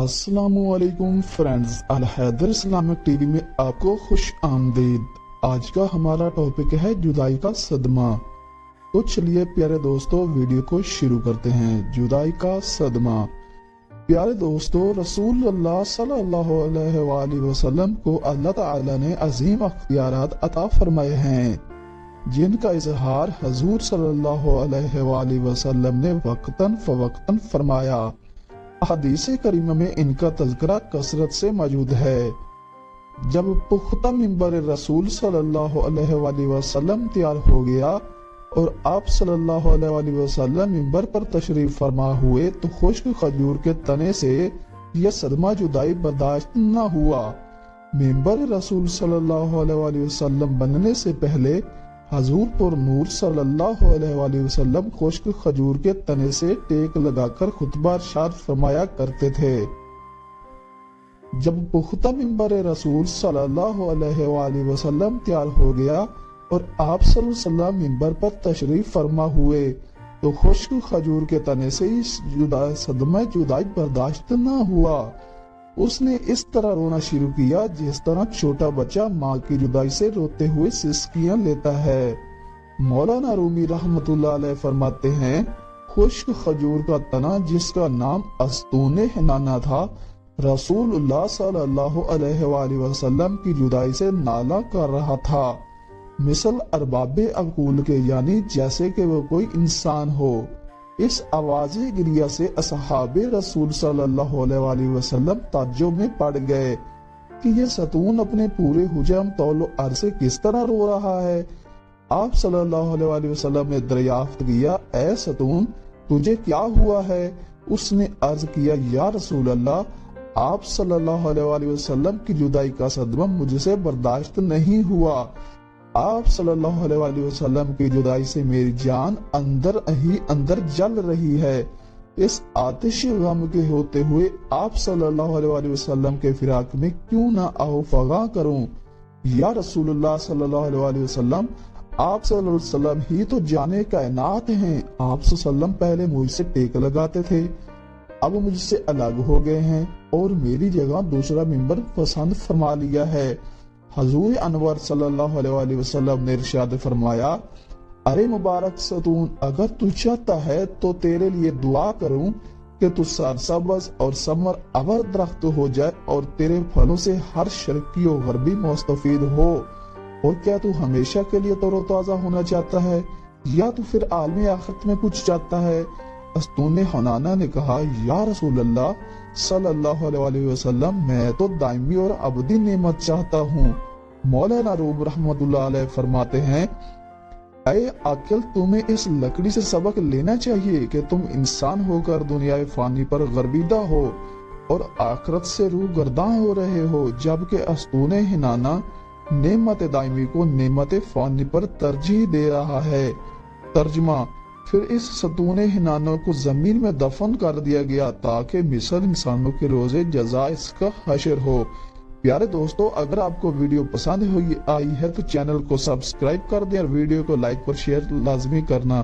असलकुम friends, Al Haider Islamic TV में आपको खुश आमदीद। आज का हमारा टॉपिक है जुदाई का सदमा। तो चलिए प्यारे दोस्तों, वीडियो को शुरू करते हैं। जुदाई का सदमा। प्यारे दोस्तों रसूल वसल्लम को अल्लाह ताला ने अजीम अख्तियारात अता फरमाए हैं, जिनका इजहार हजूर वसल्लम ने वक्तन फवक्तन फरमाया। हदीस करीम में इनका तस्करा कसरत से मौजूद है। जब पुख्ता मिंबर रसूल सल्लल्लाहु अलैहि वसल्लम तैयार हो गया और आप सल्लल्लाहु अलैहि वसल्लम मिंबर पर तशरीफ़ फरमा हुए तो खुश्क खजूर के तने से यह सदमा जुदाई बर्दाश्त न हुआ। मिंबर रसूल सल्लल्लाहु अलैहि वसल्लम बनने से पहले हजूर पर नूर सल्लल्लाहु अलैहि वसल्लम खुश्क खजूर के तने से टेक लगाकर खुतबा शाद फरमाया करते थे। जब पुख्ता मिंबर रसूल सल्लल्लाहु अलैहि वसल्लम तैयार हो गया और आप सल्लल्लाहु मिंबर पर तशरीफ़ फरमा हुए तो खुश्क खजूर के तने से इस जुदा सदमा जुदाई बर्दाश्त न हुआ। उसने इस तरह रोना शुरू किया जिस तरह छोटा बच्चा माँ की जुदाई से रोते हुए सिस्कियाँ लेता है। मौलाना रूमी रहमतुल्लाह फरमाते हैं, खुश्क खजूर का तना जिसका नाम अस्तून नाना था, रसूलुल्लाह सल्लल्लाहु अलैहि वसल्लम की जुदाई से नाला कर रहा था। मिसल अरबाब अकूल के यानी जैसे कि वो कोई इंसान हो। इस आवाज़ गिरिया से असहाब रसूल सल्लल्लाहु अलैहि में पड़ गए कि ये सतून अपने पूरे हुजम तौलो अरसे किस तरह रो रहा है। आप सल्लल्लाहु अलैहि वसल्लम ने दरियाफ्त किया ए सतून, तुझे क्या हुआ है? उसने अर्ज़ किया, या रसूल अल्लाह आप सल्लल्लाहु अलैहि वसल्लम की जुदाई का सदमा मुझसे बर्दाश्त नहीं हुआ। आप सल्लल्लाहु अलैहि वसल्लम की जुदाई से मेरी जान अंदर ही अंदर जल रही है। इस आतिश गम के होते हुए आप सल्लल्लाहु अलैहि वसल्लम के फिराक में क्यों ना आओ, फगा करूँ? या रसूलुल्लाह सल्लल्लाहु अलैहि वसल्लम, आप सल्लल्लाहु अलैहि वसल्लम ही तो जाने कायनात हैं। आप सल्लम पहले मुझसे टेक लगाते थे। अब मुझसे अलग हो गए हैं और मेरी जगह दूसरा मेंबर पसंद फरमा लिया है। हजूर अनवर सल्लल्लाहु ने इरशाद फरमाया, अरे मुबारक सतून, अगर तू चाहता है तो तेरे लिए दुआ करूँ कि तू सरसबज और समर अबर दरख्त हो जाए और तेरे फलों से हर शर्की और गरबी मुस्तफीद हो। और क्या तू हमेशा के लिए तरोताजा होना चाहता है? या तू फिर आलमी आखिरत में कुछ चाहता है? अस्तून हनाना ने कहा, या रसूल अल्लाह सल्लल्लाहु अलैहि वसल्लम, मैं तो दायमी और अबदी नेमत चाहता हूँ। मौलाना रूम रहमतुल्लाह फरमाते हैं अरे अकल, तुम्हें इस लकड़ी से सबक लेना चाहिए कि तुम इंसान होकर दुनिया फानी पर गर्बिदा हो और आखरत से रूह गर्दा हो रहे हो, जबकि अस्तून हिनाना नेमत दायमी को नेमत फानी पर तरजीह दे रहा है। तर्जमा फिर इस सतून हिनानों को ज़मीन में दफन कर दिया गया ताकि मिसर इंसानों के रोज़े जजा इसका हशर हो। प्यारे दोस्तों, अगर आपको वीडियो पसंद हुई, आई है तो चैनल को सब्सक्राइब कर दें और वीडियो को लाइक और शेयर लाजमी करना।